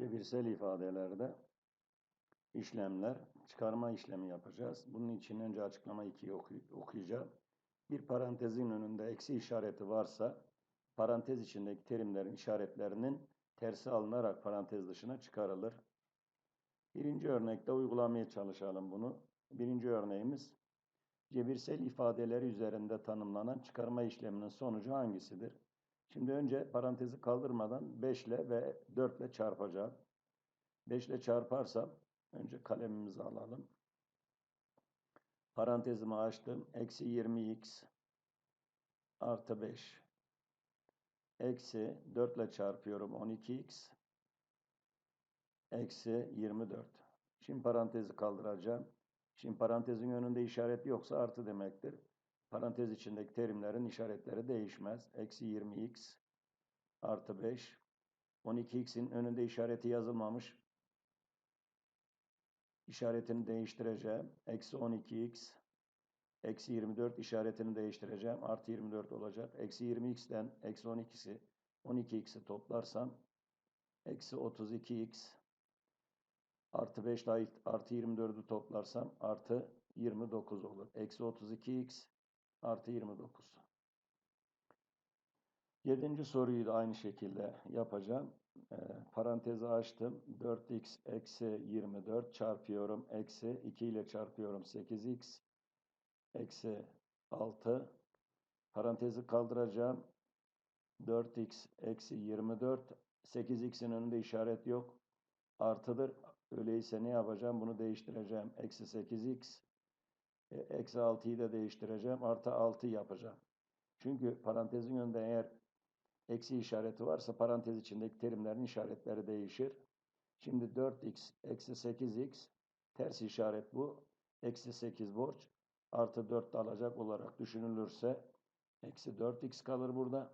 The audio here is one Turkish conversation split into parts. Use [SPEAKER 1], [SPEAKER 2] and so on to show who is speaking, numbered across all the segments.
[SPEAKER 1] Cebirsel ifadelerde işlemler, çıkarma işlemi yapacağız. Bunun için önce açıklama 2'yi okuyacağım. Bir parantezin önünde eksi işareti varsa parantez içindeki terimlerin işaretlerinin tersi alınarak parantez dışına çıkarılır. Birinci örnekte uygulamaya çalışalım bunu. Birinci örneğimiz cebirsel ifadeleri üzerinde tanımlanan çıkarma işleminin sonucu hangisidir? Şimdi önce parantezi kaldırmadan 5 ile ve 4 ile çarpacağım. 5 ile çarparsam önce kalemimizi alalım. Parantezimi açtım. Eksi 20x artı 5 eksi 4 ile çarpıyorum 12x eksi 24. Şimdi parantezi kaldıracağım. Şimdi parantezin önünde işaret yoksa artı demektir. Parantez içindeki terimlerin işaretleri değişmez. Eksi 20x artı 5. 12x'in önünde işareti yazılmamış. İşaretini değiştireceğim. Eksi 12x eksi 24 işaretini değiştireceğim. Artı 24 olacak. Eksi 20x'ten eksi 12'si 12x'i toplarsam eksi 32x artı 5 ile artı 24'ü toplarsam artı 29 olur. Eksi 32x artı 29. Yedinci soruyu da aynı şekilde yapacağım. E, parantezi açtım. 4x eksi 24 çarpıyorum. Eksi 2 ile çarpıyorum. 8x eksi 6. Parantezi kaldıracağım. 4x eksi 24. 8x'in önünde işaret yok. Artıdır. Öyleyse ne yapacağım? Bunu değiştireceğim. Eksi 8x. E, eksi 6'yı da değiştireceğim. Artı 6 yapacağım. Çünkü parantezin önünde eğer eksi işareti varsa parantez içindeki terimlerin işaretleri değişir. Şimdi 4x eksi 8x ters işaret bu. Eksi 8 borç artı 4 alacak olarak düşünülürse eksi 4x kalır burada.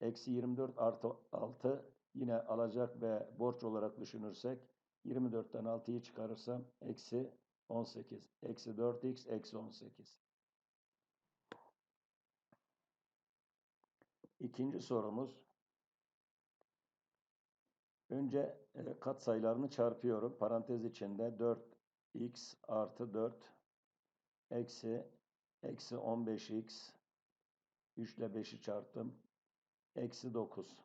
[SPEAKER 1] Eksi 24 artı 6 yine alacak ve borç olarak düşünürsek 24'ten 6'yı çıkarırsam eksi 18. Eksi 4x eksi 18. İkinci sorumuz. Önce e, katsayılarını çarpıyorum. Parantez içinde 4x artı 4 eksi eksi 15x 3 ile 5'i çarptım. Eksi 9.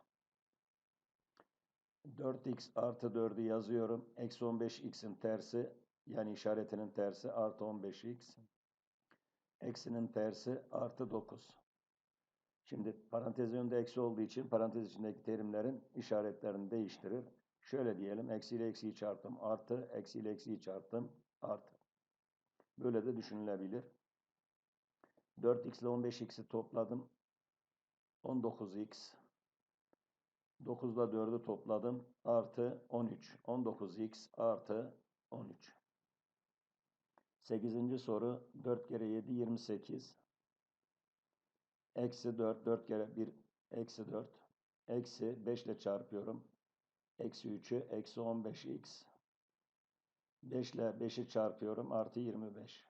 [SPEAKER 1] 4x artı 4'ü yazıyorum. Eksi 15x'in tersi yani işaretinin tersi artı 15x. Eksinin tersi artı 9. Şimdi parantez önünde eksi olduğu için parantez içindeki terimlerin işaretlerini değiştirir. Şöyle diyelim. Eksi ile eksiyi çarptım. Artı. Eksi ile eksiyi çarptım. Artı. Böyle de düşünülebilir. 4x ile 15x'i topladım. 19x. 9 ile 4'ü topladım. Artı 13. 19x artı 13. 8. soru 4 kere 7 28. Eksi 4, 4 kere 1, eksi 4. Eksi 5 ile çarpıyorum. Eksi 3'ü, eksi 15x. 5 ile 5'i çarpıyorum. Artı 25.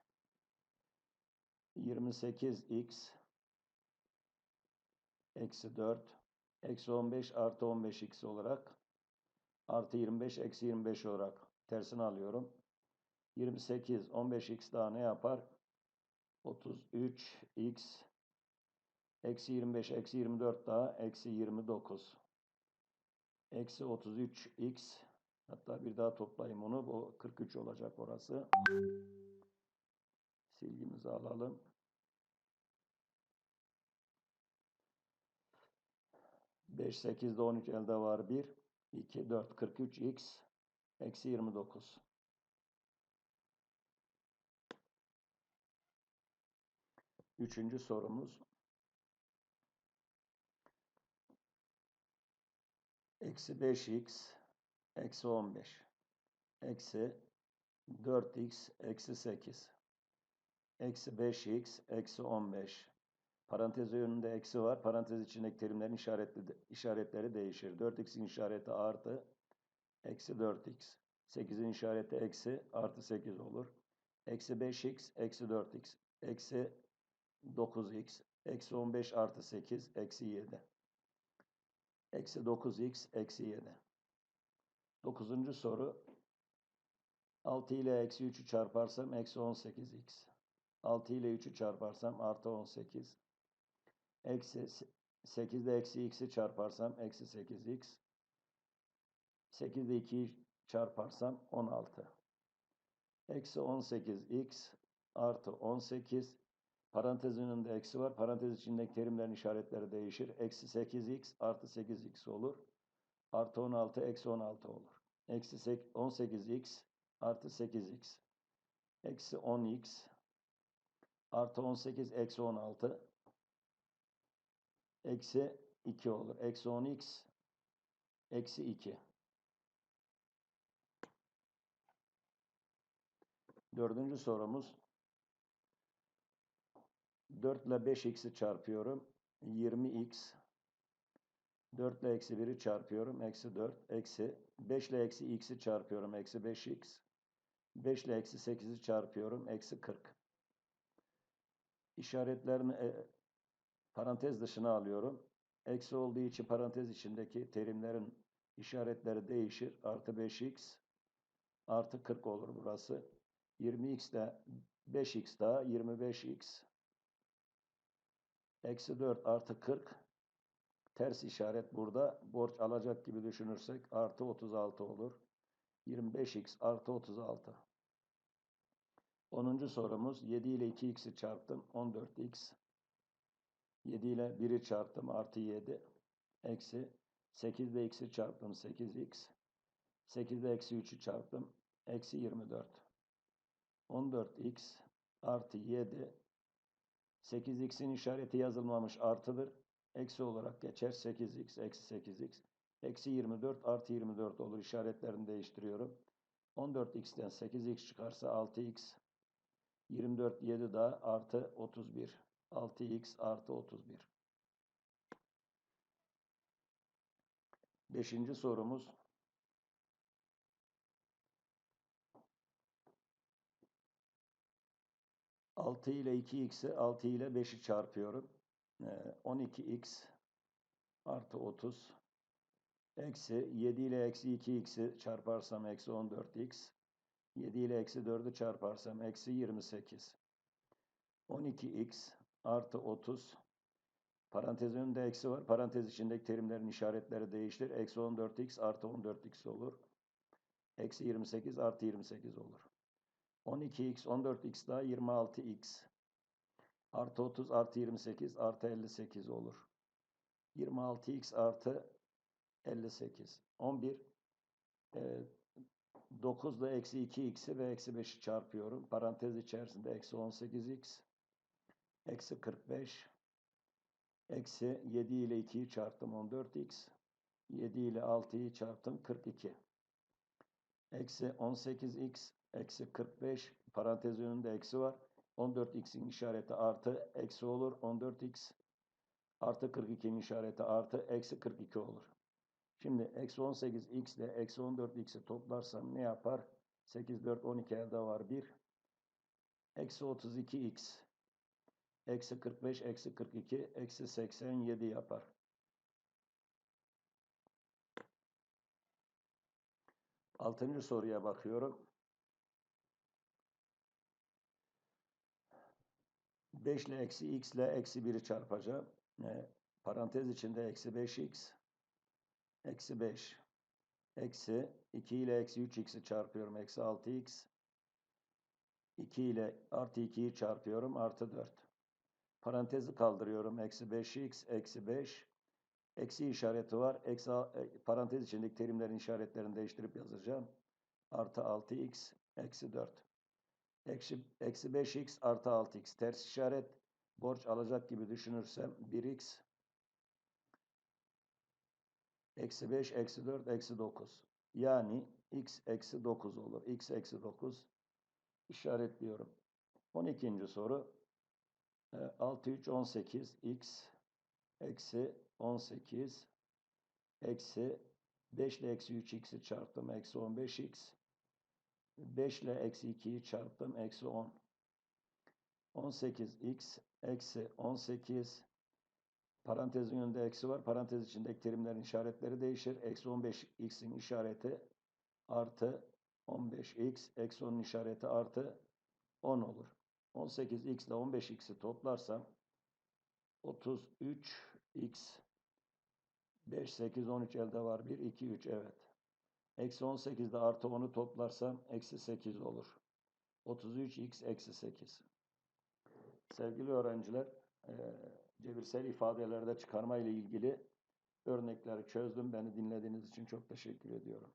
[SPEAKER 1] 28x. Eksi 4. Eksi 15 artı 15x olarak. Artı 25 eksi 25 olarak tersini alıyorum. 28, 15x daha ne yapar? 33x Eksi 25, eksi 24 daha, eksi 29. Eksi 33x. Hatta bir daha toplayayım onu. Bu 43 olacak orası. Silgimizi alalım. Beş, sekizde on üç elde var bir. iki, dört, kırk üç x. Eksi yirmi dokuz. Üçüncü sorumuz. eksi 5x eksi 15 eksi 4x eksi 8 eksi 5x eksi 15 parantez önünde eksi var. Parantez içindeki terimlerin işaretli, işaretleri değişir. 4x'in işareti artı eksi 4x. 8'in işareti eksi artı 8 olur. Eksi 5x eksi 4x eksi 9x eksi 15 artı 8 eksi 7. Eksi 9x eksi 7. Dokuzuncu soru. 6 ile eksi 3'ü çarparsam eksi 18x. 6 ile 3'ü çarparsam artı 18. Eksi 8 ile eksi x'i çarparsam eksi 8x. 8 ile 2'yi çarparsam 16. Eksi 18x artı 18. Parantez önünde eksi var. Parantez içindeki terimlerin işaretleri değişir. Eksi 8x artı 8x olur. Artı 16 eksi 16 olur. Eksi 18x artı 8x. Eksi 10x artı 18 eksi 16 eksi 2 olur. Eksi 10x eksi 2. Dördüncü sorumuz 4 ile 5x'i çarpıyorum. 20x 4 ile eksi 1'i çarpıyorum. Eksi 4. Eksi 5 ile eksi x'i çarpıyorum. Eksi 5x. 5 ile eksi 8'i çarpıyorum. Eksi 40. İşaretlerini e, parantez dışına alıyorum. Eksi olduğu için parantez içindeki terimlerin işaretleri değişir. Artı 5x artı 40 olur burası. 20x de 5x daha 25x eksi 4 artı 40 ters işaret burada borç alacak gibi düşünürsek artı 36 olur. 25x artı 36. 10. sorumuz 7 ile 2x'i çarptım 14x 7 ile 1'i çarptım artı 7 eksi 8 ile x'i çarptım 8x 8 ile eksi 3'ü çarptım eksi 24 14x artı 7 8x'in işareti yazılmamış artıdır. Eksi olarak geçer 8x eksi 8x. Eksi 24 artı 24 olur. İşaretlerini değiştiriyorum. 14x'ten 8x çıkarsa 6x. 24 7 daha artı 31. 6x artı 31. Beşinci sorumuz 6 ile 2x'i 6 ile 5'i çarpıyorum. 12x ee, artı 30 eksi 7 ile eksi 2x'i çarparsam eksi 14x 7 ile eksi 4'ü çarparsam eksi 28 12x artı 30 parantez önünde eksi var. Parantez içindeki terimlerin işaretleri değiştir. Eksi 14x artı 14x olur. Eksi 28 artı 28 olur. 12x, 14x daha 26x. Artı 30 artı 28 artı 58 olur. 26x artı 58. 11. E, 9 ile eksi 2x'i ve eksi 5'i çarpıyorum. Parantez içerisinde eksi 18x. Eksi 45. Eksi 7 ile 2'yi çarptım 14x. 7 ile 6'yı çarptım 42. Eksi 18x eksi 45 parantez önünde eksi var. 14x'in işareti artı eksi olur. 14x artı 42'nin işareti artı eksi 42 olur. Şimdi eksi 18x ile eksi 14x'i toplarsam ne yapar? 8, 4, 12 elde var 1. Eksi 32x eksi 45 eksi 42 eksi 87 yapar. Altıncı soruya bakıyorum. 5 ile eksi x ile eksi 1'i çarpacağım. E, parantez içinde eksi 5x eksi 5 eksi 2 ile eksi 3x'i çarpıyorum. Eksi 6x 2 ile artı 2'yi çarpıyorum. Artı 4. Parantezi kaldırıyorum. Eksi 5x eksi 5 eksi işareti var. Eksi, e, parantez içindeki terimlerin işaretlerini değiştirip yazacağım. Artı 6x eksi 4. Eksi, eksi 5x artı 6x ters işaret. Borç alacak gibi düşünürsem 1x eksi 5 eksi 4 eksi 9. Yani x eksi 9 olur. x eksi 9 işaretliyorum. 12. soru 6 3 18 x eksi 18 eksi 5 ile eksi 3 x'i çarptım. Eksi 15x 5 ile eksi 2'yi çarptım. Eksi 10. 18x eksi 18 parantezin önünde eksi var. Parantez içindeki terimlerin işaretleri değişir. Eksi 15x'in işareti artı 15x eksi 10'un işareti artı 10 olur. 18x ile 15x'i toplarsam 33x 5, 8, 13 elde var. 1, 2, 3 evet. Eksi 18'de artı 10'u toplarsam eksi 8 olur. 33x eksi 8. Sevgili öğrenciler, eee, cebirsel ifadelerde çıkarma ile ilgili örnekleri çözdüm. Beni dinlediğiniz için çok teşekkür ediyorum.